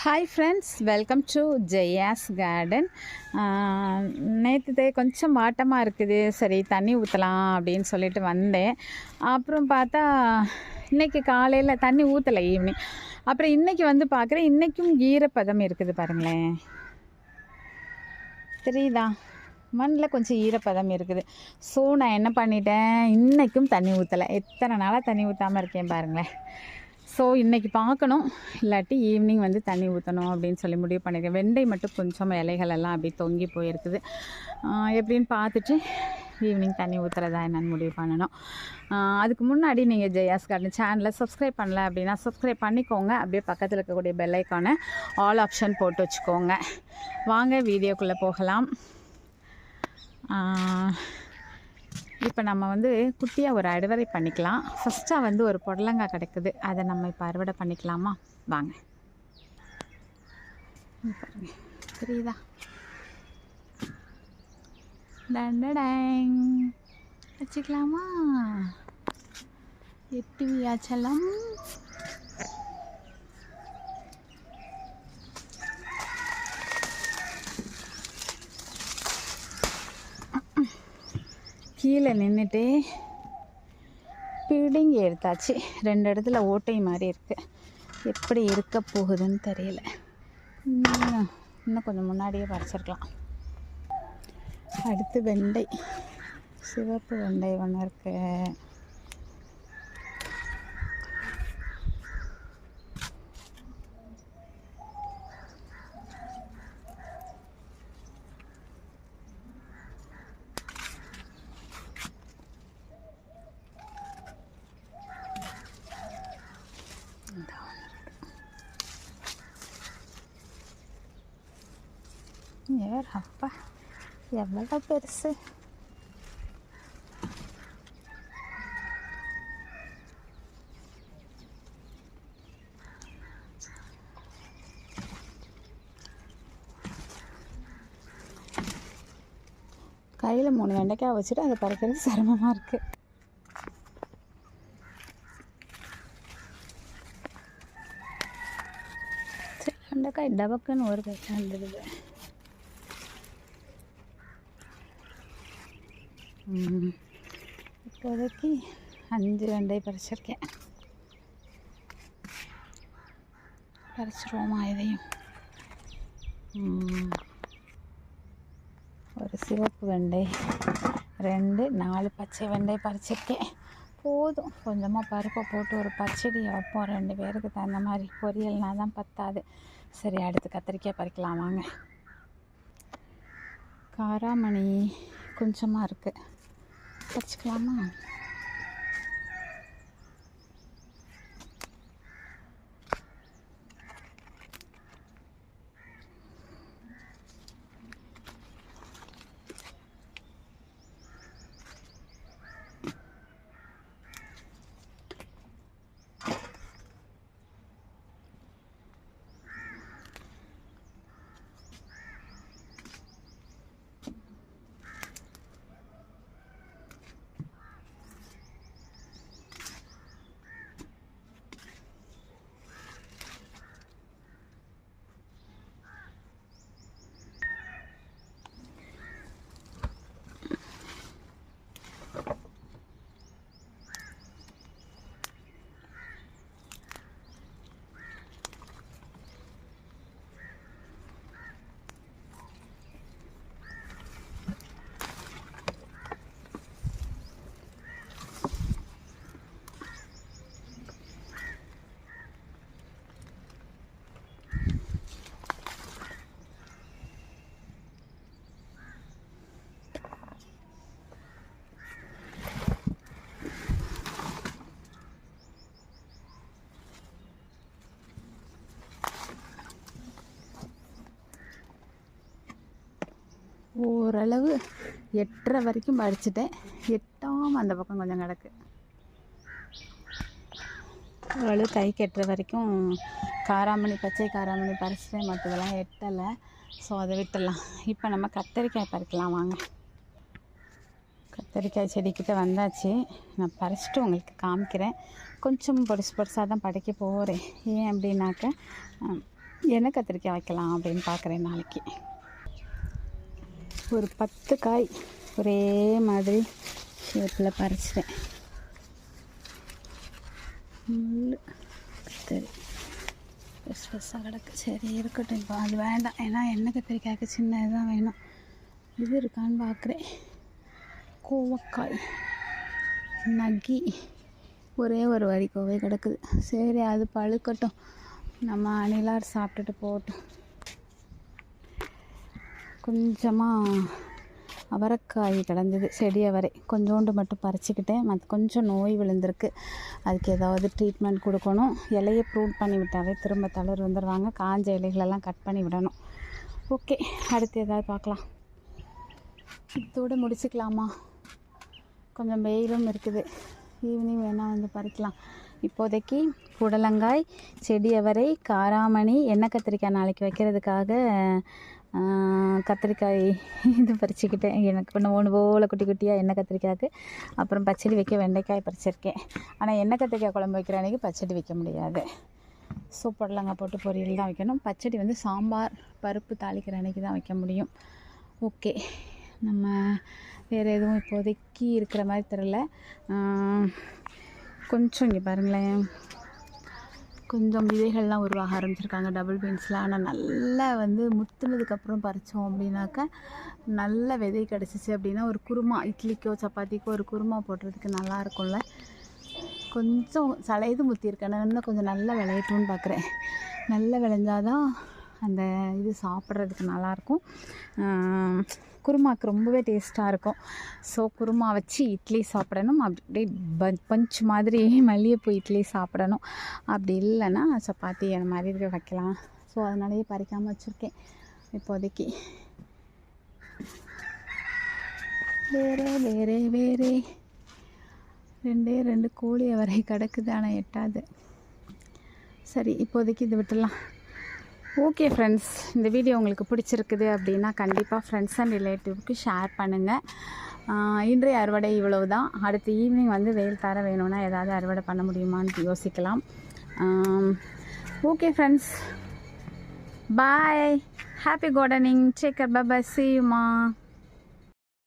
Hi friends welcome to Jaya's garden நேற்று கொஞ்சம் வாட்டமாக இருக்குது. சரி தண்ணி ஊற்றலாம் அப்படின்னு சொல்லிட்டு வந்தேன். அப்புறம் பார்த்தா இன்றைக்கி காலையில் தண்ணி ஊற்றலை ஈவினிங் அப்புறம் இன்றைக்கி வந்து பார்க்குறேன் இன்றைக்கும் ஈரப்பதம் இருக்குது பாருங்களேன். தெரியுதா? மண்ணில் கொஞ்சம் ஈரப்பதம் இருக்குது. ஸோ நான் என்ன பண்ணிட்டேன்? இன்றைக்கும் தண்ணி ஊற்றலை எத்தனை நாளாக தண்ணி ஊற்றாமல் இருக்கேன் பாருங்களேன். ஸோ இன்றைக்கி பார்க்கணும். இல்லாட்டி ஈவினிங் வந்து தண்ணி ஊற்றணும் அப்படின்னு சொல்லி முடிவு பண்ணியிருக்கேன் வெண்டை மட்டும் கொஞ்சம் இலைகள் எல்லாம் அப்படி தொங்கி போயிருக்குது. எப்படின்னு பார்த்துட்டு ஈவினிங் தண்ணி ஊற்றுறதா என்னென்னு முடிவு பண்ணணும். அதுக்கு முன்னாடி நீங்கள் ஜெயாஸ் கார்டன் சேனலை சப்ஸ்கிரைப் பண்ணல அப்படின்னா சப்ஸ்கிரைப் பண்ணிக்கோங்க. அப்படியே பக்கத்தில் இருக்கக்கூடிய பெல்லைக்கான ஆல் ஆப்ஷன் போட்டு வச்சுக்கோங்க. வாங்க வீடியோக்குள்ளே போகலாம். இப்போ நம்ம வந்து குட்டியாக ஒரு அறுவடை பண்ணிக்கலாம். ஃபஸ்ட்டாக வந்து ஒரு புடலங்காய் கிடைக்குது. அதை நம்ம இப்போ அறுவடை பண்ணிக்கலாமா? வாங்க. இங்க பாருங்க. தெரியுதா வச்சுக்கலாமா? எட்டு வியாச்சலம். கீழே நின்றுட்டு பிடிங்கி எடுத்தாச்சு. ரெண்டு இடத்துல ஓட்டை மாதிரி இருக்குது எப்படி இருக்க போகுதுன்னு தெரியல. இன்னும் இன்னும் கொஞ்சம் முன்னாடியே பறிச்சிருக்கலாம். அடுத்து வெண்டை. சிவப்பு வெண்டை ஒன்று இருக்குது ஏர் அப்பா எவ்வளோ பெருசு கையில் மூணு வெண்டைக்காய் வச்சுட்டு அதை பறிக்கிறது சிரமமாக இருக்குது சரி வெண்டைக்காய் டபக்குன்னு ஒரு கை வந்துடுது இப்போதைக்கு அஞ்சு வெண்டை பறிச்சிருக்கேன். பறிச்சிருவோமா இதையும்? ஒரு சிவப்பு வெண்டை ரெண்டு நாலு பச்சை வெண்டை பறிச்சிருக்கேன். போதும். கொஞ்சமாக பருப்பை போட்டு ஒரு பச்சடி வைப்போம். ரெண்டு பேருக்கு தகுந்த மாதிரி பொரியல்னால் தான் பத்தாது. சரி அடுத்து கத்திரிக்காய் பறிக்கலாம் வாங்க. காராமணி கொஞ்சமாக இருக்குது That's grandma. ஓரளவு எட்டரை வரைக்கும் படிச்சுட்டேன் எட்டாமல் அந்த பக்கம் கொஞ்சம் கிடக்கு. ஓரளவு கை கெட்டுற வரைக்கும் காராமணி பச்சை காராமணி பறிச்சிட்டேன். மற்றதெல்லாம் எட்டலை. ஸோ அதை விட்டுடலாம். இப்போ நம்ம கத்தரிக்காய் பறிக்கலாம் வாங்க. கத்தரிக்காய் செடிக்கிட்ட வந்தாச்சு. நான் பறிச்சுட்டு உங்களுக்கு காமிக்கிறேன். கொஞ்சம் பொடிசு பொடிசாக தான் படைக்க போகிறேன் ஏன் அப்படின்னாக்க என்ன கத்திரிக்காய் வைக்கலாம் அப்படின்னு பார்க்குறேன் நாளைக்கு. ஒரு பத்து காய் ஒரே மாதிரி ஷேப்பில் பறிச்சிட்டேன். முள் கத்தரி. பெருசு பெருசாக கிடக்கு. சரி இருக்கட்டும். இப்போ அது வேண்டாம். ஏன்னா எண்ணெய் கத்திரிக்காய்க்கு சின்ன இதுதான் வேணும். இது இருக்கான்னு பார்க்குறேன். கோவக்காய் நக்கி ஒரே ஒரு வரி கோவை கிடக்குது. சரி அது பழுக்கட்டும். நம்ம அணிலார் சாப்பிட்டுட்டு போகட்டும். கொஞ்சமாக அவரைக்காய் கிடந்தது செடி அவரை கொஞ்சோண்டு மட்டும் பறிச்சுக்கிட்டேன். மற்ற கொஞ்சம் நோய் விழுந்திருக்கு. அதுக்கு ஏதாவது ட்ரீட்மெண்ட் கொடுக்கணும். இலையை ப்ரூட் பண்ணி விட்டாவே திரும்ப தளர் வந்துடுவாங்க காஞ்ச இலைகளெல்லாம் கட் பண்ணி விடணும். ஓகே அடுத்து ஏதாவது பார்க்கலாம். இதோடு முடிச்சுக்கலாமா? கொஞ்சம் வெயிலும் இருக்குது. ஈவினிங் வேணால் வந்து பறிக்கலாம். இப்போதைக்கு புடலங்காய் செடி அவரை காராமணி எண்ணெய் கத்திரிக்காய் நாளைக்கு வைக்கிறதுக்காக கத்திரிக்காய் இது பறிச்சுக்கிட்டேன். எனக்கு ஒன்று ஒன்று போல் குட்டி குட்டியாக எண்ணெய் கத்திரிக்காய்க்கு. அப்புறம் பச்சடி வைக்க வெண்டைக்காய் பறிச்சிருக்கேன். ஆனால் எண்ணெய் கத்திரிக்காய் குழம்பு வைக்கிற அன்றைக்கி பச்சடி வைக்க முடியாது. ஸோ புடலங்காய் போட்டு பொரியல் தான் வைக்கணும். பச்சடி வந்து சாம்பார் பருப்பு தாளிக்கிற அன்றைக்கி தான் வைக்க முடியும். ஓகே நம்ம வேறு எதுவும் இப்போதைக்கு இருக்கிற மாதிரி தெரில கொஞ்சம் இங்கே பாருங்களேன். கொஞ்சம் விதைகள்லாம் உருவாக ஆரம்பிச்சிருக்காங்க டபுள் பீன்ஸில் ஆனால் நல்லா வந்து முத்துனதுக்கப்புறம் பறித்தோம் அப்படின்னாக்கா நல்ல விதை கிடச்சிச்சு அப்படின்னா ஒரு குருமா இட்லிக்கோ சப்பாத்திக்கோ ஒரு குருமா போடுறதுக்கு நல்லா இருக்கும்ல. கொஞ்சம் சளையது முத்திருக்கேன் நான் இன்னும் கொஞ்சம் நல்லா விளையட்டும்னு பார்க்குறேன் நல்லா விளைஞ்சாதான் அந்த இது சாப்பிட்றதுக்கு நல்லாயிருக்கும் குருமாக்கு ரொம்பவே டேஸ்ட்டாக இருக்கும். ஸோ குருமா வச்சு இட்லி சாப்பிடணும். அப்படியே ப பஞ்ச் மாதிரி மல்லிகைப்பூ இட்லி சாப்பிடணும். அப்படி இல்லைன்னா சப்பாத்தி அந்த மாதிரி இருக்க வைக்கலாம். ஸோ அதனாலேயே பறிக்காமல் வச்சுருக்கேன் இப்போதைக்கு. வேறே வேறே வேறே. ரெண்டே ரெண்டு கோழி வரை கிடக்குது ஆனால் எட்டாது. சரி இப்போதைக்கு இது விட்டுடலாம். ஓகே ஃப்ரெண்ட்ஸ் இந்த வீடியோ உங்களுக்கு பிடிச்சிருக்குது அப்படின்னா கண்டிப்பாக ஃப்ரெண்ட்ஸ் அண்ட் ரிலேட்டிவ்க்கு ஷேர் பண்ணுங்கள் இன்றைய அறுவடை இவ்வளவு தான் அடுத்து ஈவினிங் வந்து வெயில் தர வேணும்னா ஏதாவது அறுவடை பண்ண முடியுமான்னு யோசிக்கலாம். Okay friends bye happy gardening take bye see